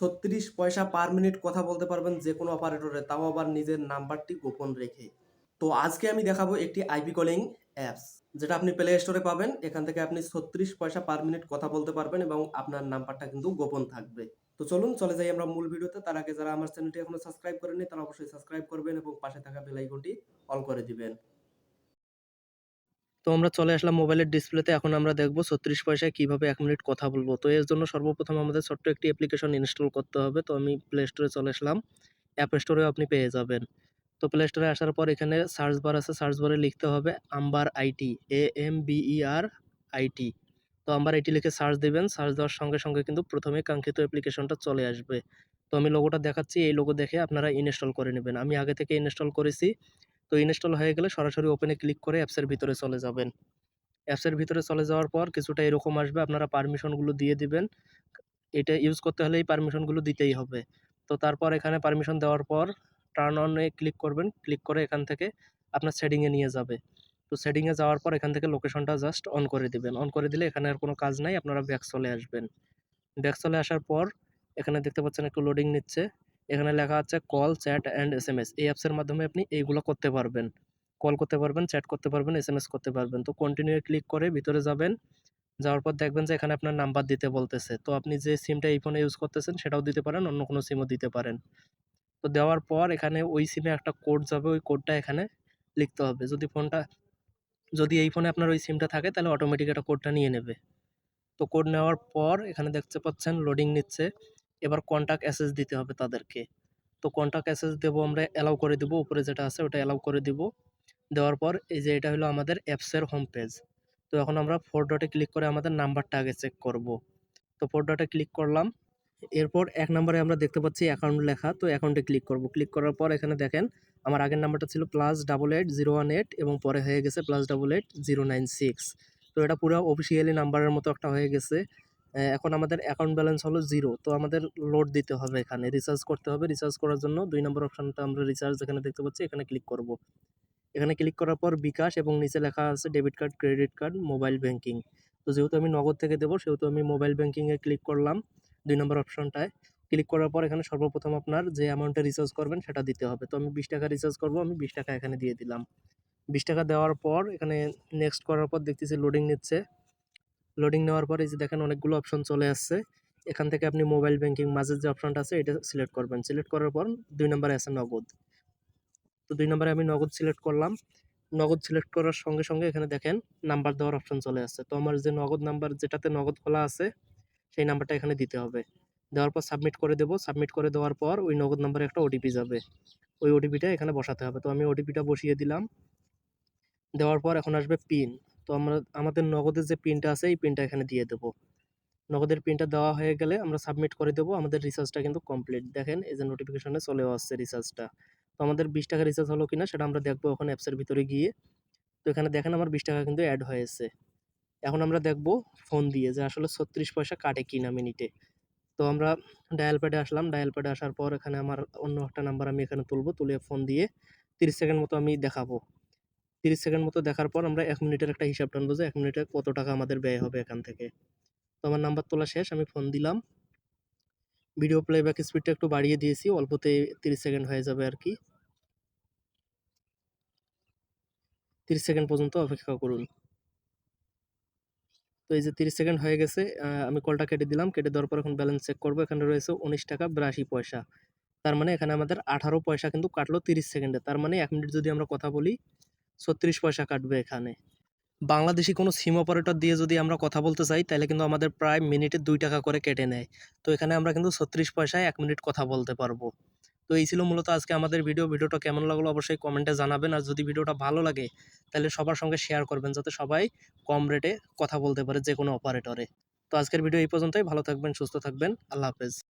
ছত্রিশ পয়সা per minute কথা বলতে পারবেন যে কোনো অপারেটরে তাও আবার নিজের নাম্বারটি গোপন রেখে। তো আজকে আমি দেখাবো একটি আইপি কলিং অ্যাপস যেটা আপনি প্লে স্টোরে পাবেন। এখান থেকে আপনি ছত্রিশ পয়সা পার মিনিট কথা বলতে পারবেন এবং আপনার নাম্বারটা কিন্তু গোপন থাকবে। তো চলুন, চলে যাই আমরা মূল ভিডিওতে। তার আগে যারা আমার চ্যানেলটি এখনও সাবস্ক্রাইব করেনি তারা অবশ্যই সাবস্ক্রাইব করবেন এবং পাশে থাকা বেল আইকনটি অল করে দিবেন। তো আমরা চলে আসলাম মোবাইলের ডিসপ্লেতে। এখন আমরা দেখব ছত্রিশ পয়সায় কীভাবে এক মিনিট কথা বলব। তো এর জন্য সর্বপ্রথম আমাদের ছোট্ট একটি অ্যাপ্লিকেশন ইনস্টল করতে হবে। তো আমি প্লে স্টোরে চলে আসলাম। অ্যাপ স্টোরেও আপনি পেয়ে যাবেন। তো প্লে স্টোরে আসার পর এখানে সার্চ বার আছে। সার্চ বারে লিখতে হবে Amber IT A M B E R IT তো আম্বার আইটি লিখে সার্চ দিবেন। সার্চ দেওয়ার সঙ্গে সঙ্গে কিন্তু প্রথমে কাঙ্ক্ষিত অ্যাপ্লিকেশনটা চলে আসবে। তো আমি লোগোটা দেখাচ্ছি। এই লোগো দেখে আপনারা ইনস্টল করে নেবেন। আমি আগে থেকে ইনস্টল করেছি। তো ইনস্টল হয়ে গেলে সরাসরি ওপেনে ক্লিক করে অ্যাপসের ভিতরে চলে যাবেন। অ্যাপসের ভিতরে চলে যাওয়ার পর কিছুটা এরকম আসবে, আপনারা পারমিশনগুলো দিয়ে দিবেন। এটা ইউজ করতে হলে এই পারমিশনগুলো দিতেই হবে। তো তারপর এখানে পারমিশন দেওয়ার পর টার্ন অনে ক্লিক করবেন। ক্লিক করে এখান থেকে আপনার সেটিংয়ে নিয়ে যাবে। তো সেটিংয়ে যাওয়ার পর এখান থেকে লোকেশনটা জাস্ট অন করে দিবেন। অন করে দিলে এখানে আর কোনো কাজ নাই, আপনারা ব্যাক চলে আসবেন। ব্যাক চলে আসার পর এখানে দেখতে পাচ্ছেন একটু লোডিং নিচ্ছে। এখানে লেখা আছে call chat and S M S এই অ্যাপসের মাধ্যমে আপনি এইগুলো করতে পারবেন। কল করতে পারবেন চ্যাট করতে পারবেন এস এম এস করতে পারবেন। তো কন্টিনিউ ক্লিক করে ভিতরে যাবেন। যাওয়ার পর দেখবেন যে এখানে আপনার নাম্বার দিতে বলতেছে। তো আপনি যে সিমটা এই ফোনে ইউজ করতেছেন, সেটাও দিতে পারেন, অন্য কোনো সিমও দিতে পারেন। তো দেওয়ার পর এখানে ওই সিমে একটা কোড যাবে, ওই কোডটা এখানে লিখতে হবে। যদি ফোনটা যদি এই ফোনে আপনার ওই সিমটা থাকে, তাহলে অটোমেটিক একটা কোডটা নিয়ে নেবে। তো কোড নেওয়ার পর এখানে দেখতে পাচ্ছেন লোডিং নিচ্ছে। এবার কন্ট্যাক্ট অ্যাসেস দিতে হবে তাদেরকে। তো কন্ট্যাক্ট অ্যাসেস দেবো আমরা অ্যালাউ করে দিব, উপরে যেটা আছে ওটা অ্যালাউ করে দিব। দেওয়ার পর এই যে এটা হলো আমাদের অ্যাপসের হোম পেজ তো এখন আমরা ফোর ডটে ক্লিক করে আমাদের নাম্বারটা আগে চেক করব। তো ফোর ডটে ক্লিক করলাম। এরপর এক নম্বরে আমরা দেখতে পাচ্ছি অ্যাকাউন্ট লেখা, তো অ্যাকাউন্টে ক্লিক করব। ক্লিক করার পর এখানে দেখেন, আমার আগের নাম্বারটা ছিল plus double eight zero one eight এবং পরে হয়ে গেছে plus double eight zero nine six তো এটা পুরো অফিসিয়ালি নাম্বারের মতো একটা হয়ে গেছে। এখন আমাদের অ্যাকাউন্ট ব্যালেন্স হলো জিরো তো আমাদের লোড দিতে হবে এখানে। রিচার্জ করতে হবে রিচার্জ করার জন্য দুই নম্বর অপশানটা আমরা রিচার্জ এখানে দেখতে পাচ্ছি, এখানে ক্লিক করব। এখানে ক্লিক করার পর বিকাশ এবং নিচে লেখা আছে debit card credit card mobile banking তো যেহেতু আমি নগদ থেকে দেবো, সেহেতু আমি মোবাইল ব্যাঙ্কিংয়ে ক্লিক করলাম দুই নম্বর অপশনটায় ক্লিক করার পর এখানে সর্বপ্রথম আপনার যে অ্যামাউন্টে রিচার্জ করবেন সেটা দিতে হবে। তো আমি বিশ টাকা রিচার্জ করব, আমি বিশ টাকা এখানে দিয়ে দিলাম। বিশ টাকা দেওয়ার পর এখানে নেক্সট করার পর দেখতেছি লোডিং নিচ্ছে। লোডিং নেওয়ার পর যে দেখেন অনেকগুলো অপশন চলে আসছে। এখান থেকে আপনি মোবাইল ব্যাঙ্কিং মাঝের যে অপশনটা আছে, এটা সিলেক্ট করবেন। সিলেক্ট করার পর দুই নম্বরে আছে নগদ। তো দুই নম্বরে আমি নগদ সিলেক্ট করলাম। নগদ সিলেক্ট করার সঙ্গে সঙ্গে এখানে দেখেন নাম্বার দেওয়ার অপশন চলে আসছে। তো আমার যে নগদ নাম্বার যেটাতে নগদ খোলা আছে, সেই নাম্বারটা এখানে দিতে হবে। দেওয়ার পর সাবমিট করে দেবো। সাবমিট করে দেওয়ার পর ওই নগদ নাম্বারে একটা ওটিপি যাবে। ওই ওটিপিটা এখানে বসাতে হবে। তো আমি ওটিপিটা বসিয়ে দিলাম। দেওয়ার পর এখন আসবে পিন তো আমরা, আমাদের নগদের যে পিনটা আছে, এই পিনটা এখানে দিয়ে দেবো। নগদের পিনটা দেওয়া হয়ে গেলে আমরা সাবমিট করে দেবো। আমাদের রিচার্জটা কিন্তু কমপ্লিট দেখেন, এই যে নোটিফিকেশনে চলেও আসছে রিচার্জটা তো আমাদের বিশ টাকা রিচার্জ হলো কিনা সেটা আমরা দেখব ওখানে অ্যাপসের ভিতরে গিয়ে। তো এখানে দেখেন আমার বিশ টাকা কিন্তু অ্যাড হয়েছে। এখন আমরা দেখব ফোন দিয়ে যে আসলে ছত্রিশ পয়সা কাটে কিনা মিনিটে তো আমরা ডায়াল প্যাডে আসলাম। ডায়াল প্যাডে আসার পর এখানে আমার অন্য একটা নাম্বার আমি এখানে তুলবো, তুলে ফোন দিয়ে তিরিশ সেকেন্ড মতো আমি দেখাবো। তিরিশ সেকেন্ড মতো দেখার পর আমরা এক মিনিটের একটা হিসাব টানবো যে এক মিনিটে কত টাকা আমাদের ব্যয় হবে এখান থেকে। তো আমার নাম্বার তোলা শেষ, আমি ফোন দিলাম। ভিডিও প্লেব্যাক স্পিডটা একটু বাড়িয়ে দিয়েছি, অল্পতে তিরিশ সেকেন্ড হয়ে যাবে আর কি। তিরিশ সেকেন্ড পর্যন্ত অপেক্ষা করুন। তো এই যে তিরিশ সেকেন্ড হয়ে গেছে আমি কলটা কেটে দিলাম। কেটে দেওয়ার পর এখন ব্যালেন্স চেক করব। এখানে রয়েছে উনিশ টাকা বিরাশি পয়সা। তার মানে এখানে আমাদের আঠারো পয়সা কিন্তু কাটলো তিরিশ সেকেন্ডে। তার মানে এক মিনিট যদি আমরা কথা বলি ছত্রিশ পয়সা কাটবে এখানে। বাংলাদেশি কোনো সিম অপারেটর দিয়ে যদি আমরা কথা বলতে চাই, তাহলে কিন্তু আমাদের প্রায় মিনিটে দুই টাকা করে কেটে নেয়। তো এখানে আমরা কিন্তু ছত্রিশ পয়সায় এক মিনিট কথা বলতে পারব। তো এই ছিল মূলত আজকে আমাদের ভিডিও ভিডিওটা কেমন লাগল অবশ্যই কমেন্টে জানাবেন। আর যদি ভিডিওটা ভালো লাগে, তাহলে সবার সঙ্গে শেয়ার করবেন যাতে সবাই কম রেটে কথা বলতে পারে যে কোনো অপারেটরে তো আজকের ভিডিও এই পর্যন্তই। ভালো থাকবেন, সুস্থ থাকবেন। আল্লাহ হাফেজ।